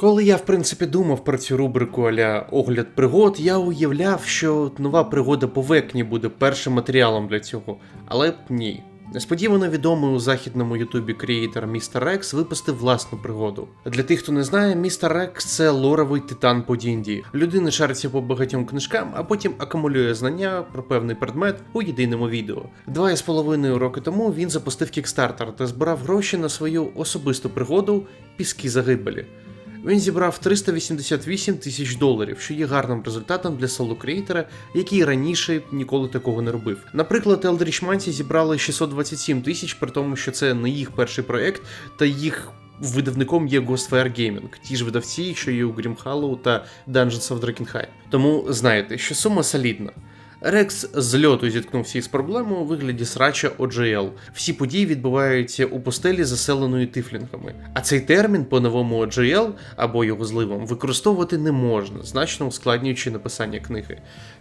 Коли я в принципі думав про цю рубрику аля огляд пригод, я уявляв, що нова пригода по векні буде першим матеріалом для цього, але ні. Несподівано відомий у західному ютубі креатор Містер Рекс випустив власну пригоду. Для тих, хто не знає, Містер Рекс це лоровий титан по D&D. Людина шариться по багатьом книжкам, а потім акумулює знання про певний предмет у єдиному відео. Два з половиною роки тому він запустив кікстартер та збирав гроші на свою особисту пригоду Піски загибелі. Він зібрав 388 тисяч доларів, що є гарним результатом для соло-креатора, який раніше ніколи такого не робив. Наприклад, Eldritch Mancy зібрали 627 тисяч, при тому, що це не їх перший проект, та їх видавником є Ghostfire Gaming, ті ж видавці, що є у Grim Hollow та Dungeons of Drakensheim. Тому знаєте, що сума солідна. Рекс з льоту зіткнувся із проблемою у вигляді срача OGL. Всі події відбуваються у пустелі, заселеної тифлінгами. А цей термін по новому OGL або його зливом використовувати не можна, значно ускладнюючи написання книги.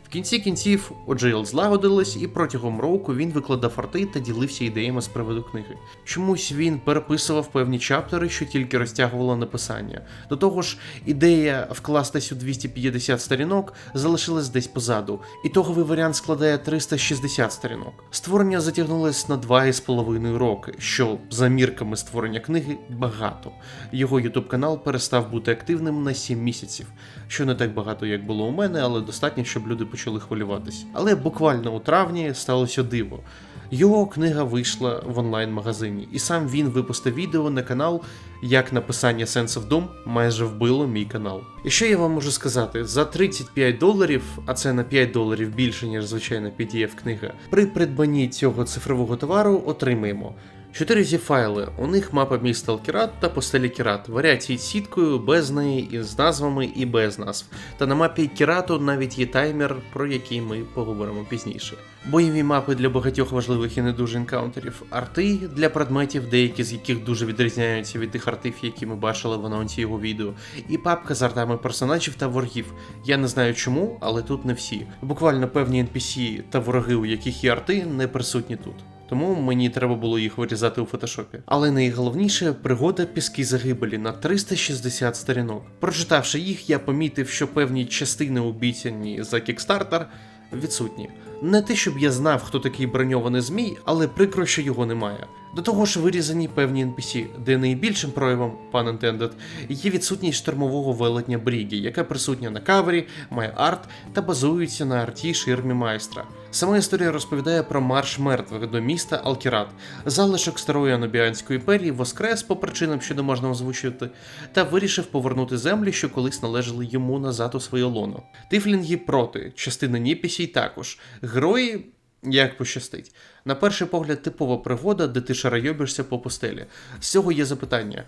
В кінці кінців OGL злагодилось, і протягом року він викладав арти та ділився ідеями з приводу книги. Чомусь він переписував певні чаптери, що тільки розтягувало написання. До того ж, ідея вкластись у 250 сторінок залишилась десь позаду, і тоговий варіант складає 360 сторінок. Створення затягнулось на 2,5 роки, що за мірками створення книги багато. Його ютуб канал перестав бути активним на 7 місяців, що не так багато, як було у мене, але достатньо, щоб люди почали хвилюватись. Але буквально у травні сталося диво. Його книга вийшла в онлайн-магазині, і сам він випустив відео на канал, як написання Sense of Doom майже вбило мій канал. І що я вам можу сказати? За 35 доларів, а це на 5 доларів більше, ніж звичайна pdf книга при придбанні цього цифрового товару отримаємо. 4 зі файли, у них мапа міста Алкірат та постелі Кірат, варіації сіткою, без неї, з назвами і без назв. Та на мапі Кірату навіть є таймер, про який ми поговоримо пізніше. Бойові мапи для багатьох важливих і не дуже енкаунтерів, арти для предметів, деякі з яких дуже відрізняються від тих артів, які ми бачили в анонсі його відео, і папка з артами персонажів та ворогів. Я не знаю чому, але тут не всі. Буквально певні NPC та вороги, у яких є арти, не присутні тут. Тому мені треба було їх вирізати у фотошопі. Але найголовніше пригода піски загибелі на 360 сторінок. Прочитавши їх, я помітив, що певні частини обіцяні за Kickstarter відсутні. Не те, щоб я знав, хто такий броньований змій, але прикро, що його немає. До того ж, вирізані певні NPC, де найбільшим проявом, пан intended, є відсутність штурмового велетня Брігі, яка присутня на кавері, має арт та базується на арті ширмі майстра. Сама історія розповідає про марш мертвих до міста Алкірат, залишок старої Анобіанської імперії воскрес по причинам, що не можна озвучувати, та вирішив повернути землі, що колись належали йому назад у своє лоно. Тифлінги проти, частина Ніпісій також. Герої як пощастить. На перший погляд, типова пригода, де ти шарайобишся по пустелі. З цього є запитання.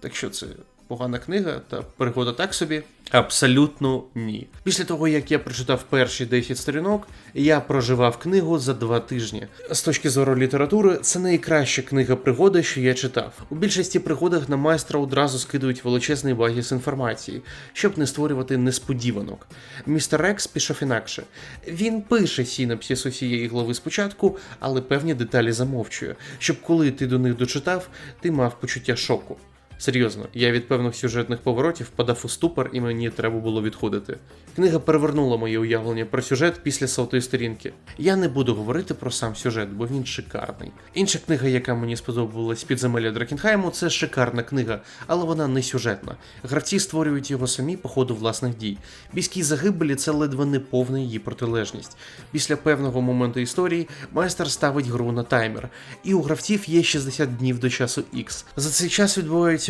Так що це погана книга та пригода так собі? Абсолютно ні. Після того, як я прочитав перші 10 сторінок, я проживав книгу за два тижні. З точки зору літератури, це найкраща книга пригоди, що я читав. У більшості пригодах на майстра одразу скидують величезний багіс інформації, щоб не створювати несподіванок. Містер Рекс пішов інакше. Він пише синапсис усієї глави спочатку, але певні деталі замовчує, щоб коли ти до них дочитав, ти мав почуття шоку. Серйозно, я від певних сюжетних поворотів подав у ступор і мені треба було відходити. Книга перевернула моє уявлення про сюжет після сотої сторінки. Я не буду говорити про сам сюжет, бо він шикарний. Інша книга, яка мені сподобалась підземелля Дракенхайму, це шикарна книга, але вона не сюжетна. Гравці створюють його самі по ходу власних дій. Бійські загибелі це ледве не повна її протилежність. Після певного моменту історії майстер ставить гру на таймер, і у гравців є 60 днів до часу X. За цей час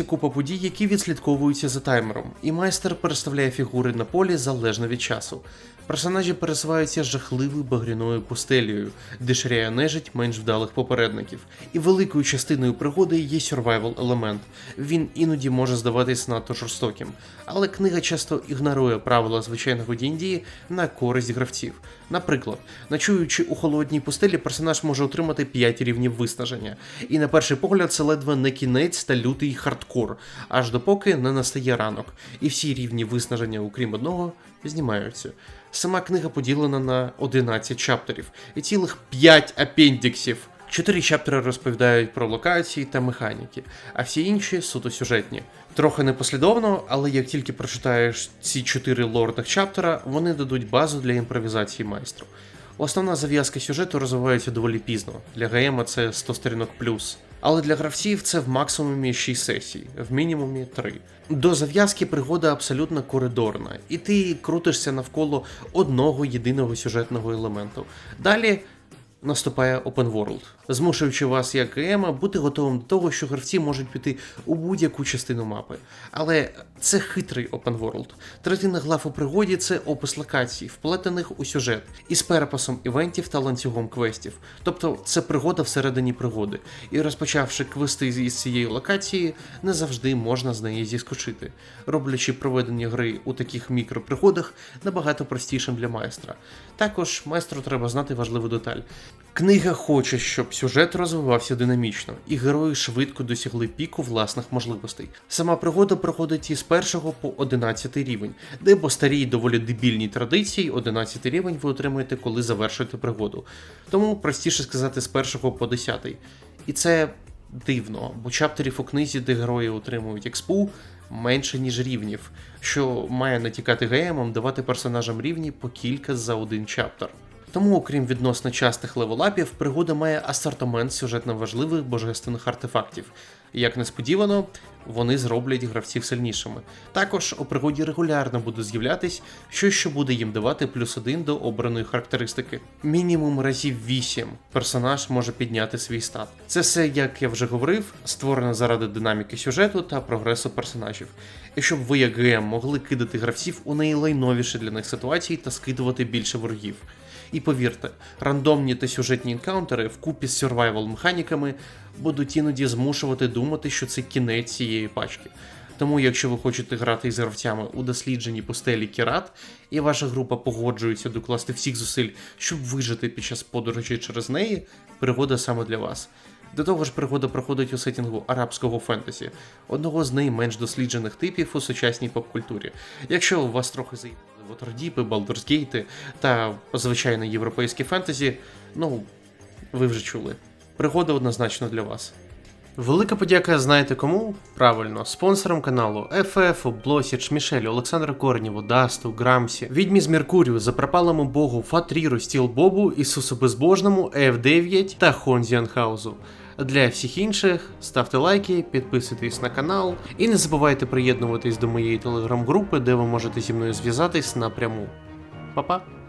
відбувається купа подій, які відслідковуються за таймером, і майстер переставляє фігури на полі залежно від часу. Персонажі пересуваються жахливою багряною пустелею, де ширяє нежить менш вдалих попередників. І великою частиною пригоди є survival елемент. Він іноді може здаватись надто жорстоким, але книга часто ігнорує правила звичайного D&D на користь гравців. Наприклад, ночуючи у холодній пустелі, персонаж може отримати 5 рівнів виснаження, і на перший погляд це ледве не кінець та лютий хардкор, аж допоки не настає ранок, і всі рівні виснаження, окрім одного, знімаються. Сама книга поділена на 11 чаптерів і цілих 5 апендіксів. Чотири чаптери розповідають про локації та механіки, а всі інші суто сюжетні. Трохи непослідовно, але як тільки прочитаєш ці чотири лорних чаптера, вони дадуть базу для імпровізації майстру. Основна зав'язка сюжету розвивається доволі пізно. Для ГМ це 100 сторінок плюс. Але для гравців це в максимумі 6 сесій, в мінімумі 3. До зав'язки пригода абсолютно коридорна, і ти крутишся навколо одного єдиного сюжетного елементу. Далі наступає Open World, змушуючи вас, як ГМ, бути готовим до того, що гравці можуть піти у будь-яку частину мапи. Але це хитрий Open World. Третина глав у пригоді це опис локацій, вплетених у сюжет, із переписом івентів та ланцюгом квестів. Тобто це пригода всередині пригоди. І розпочавши квести із цієї локації, не завжди можна з неї зіскочити, роблячи проведення гри у таких мікропригодах набагато простішим для майстра. Також майстру треба знати важливу деталь. Книга хоче, щоб сюжет розвивався динамічно, і герої швидко досягли піку власних можливостей. Сама пригода проходить із 1 по 11 рівень, де по старій доволі дебільній традиції 11 рівень ви отримуєте, коли завершуєте пригоду. Тому простіше сказати з 1 по 10. І це дивно, бо чаптерів у книзі, де герої отримують експу, менше ніж рівнів, що має натякати ГМом давати персонажам рівні по кілька за один чаптер. Тому, окрім відносно частих левелапів, пригода має асортимент сюжетно важливих божественних артефактів. Як несподівано, вони зроблять гравців сильнішими. Також у пригоді регулярно буде з'являтись щось, що буде їм давати плюс один до обраної характеристики. Мінімум разів 8 персонаж може підняти свій стат. Це все, як я вже говорив, створено заради динаміки сюжету та прогресу персонажів. І щоб ви, як ГМ, могли кидати гравців у найлайновіші для них ситуації та скидувати більше ворогів. І повірте, рандомні та сюжетні інкаунтери вкупі з survival механіками будуть іноді змушувати думати, що це кінець цієї пачки. Тому, якщо ви хочете грати із гравцями у дослідженні пустелі Кірат, і ваша група погоджується докласти всіх зусиль, щоб вижити під час подорожі через неї, пригода саме для вас. До того ж, пригода проходить у сеттінгу арабського фентезі, одного з найменш досліджених типів у сучасній поп-культурі. Якщо у вас трохи заїхали Waterdeep, Baldur's та звичайне європейське фентезі, ну ви вже чули. Пригода однозначно для вас. Велика подяка знаєте кому? Правильно, спонсорам каналу FF, Блосіч, Мішель, Олександру Корнєву, Дасту, Грамсі, Відьмі з Меркурію, Запропалому Богу, Фатріру, Стіл Бобу, Ісусу Безбожному, F9 та Хонзіанхаузу. Для всіх інших ставте лайки, підписуйтесь на канал і не забувайте приєднуватись до моєї телеграм-групи, де ви можете зі мною зв'язатись напряму. Па-па!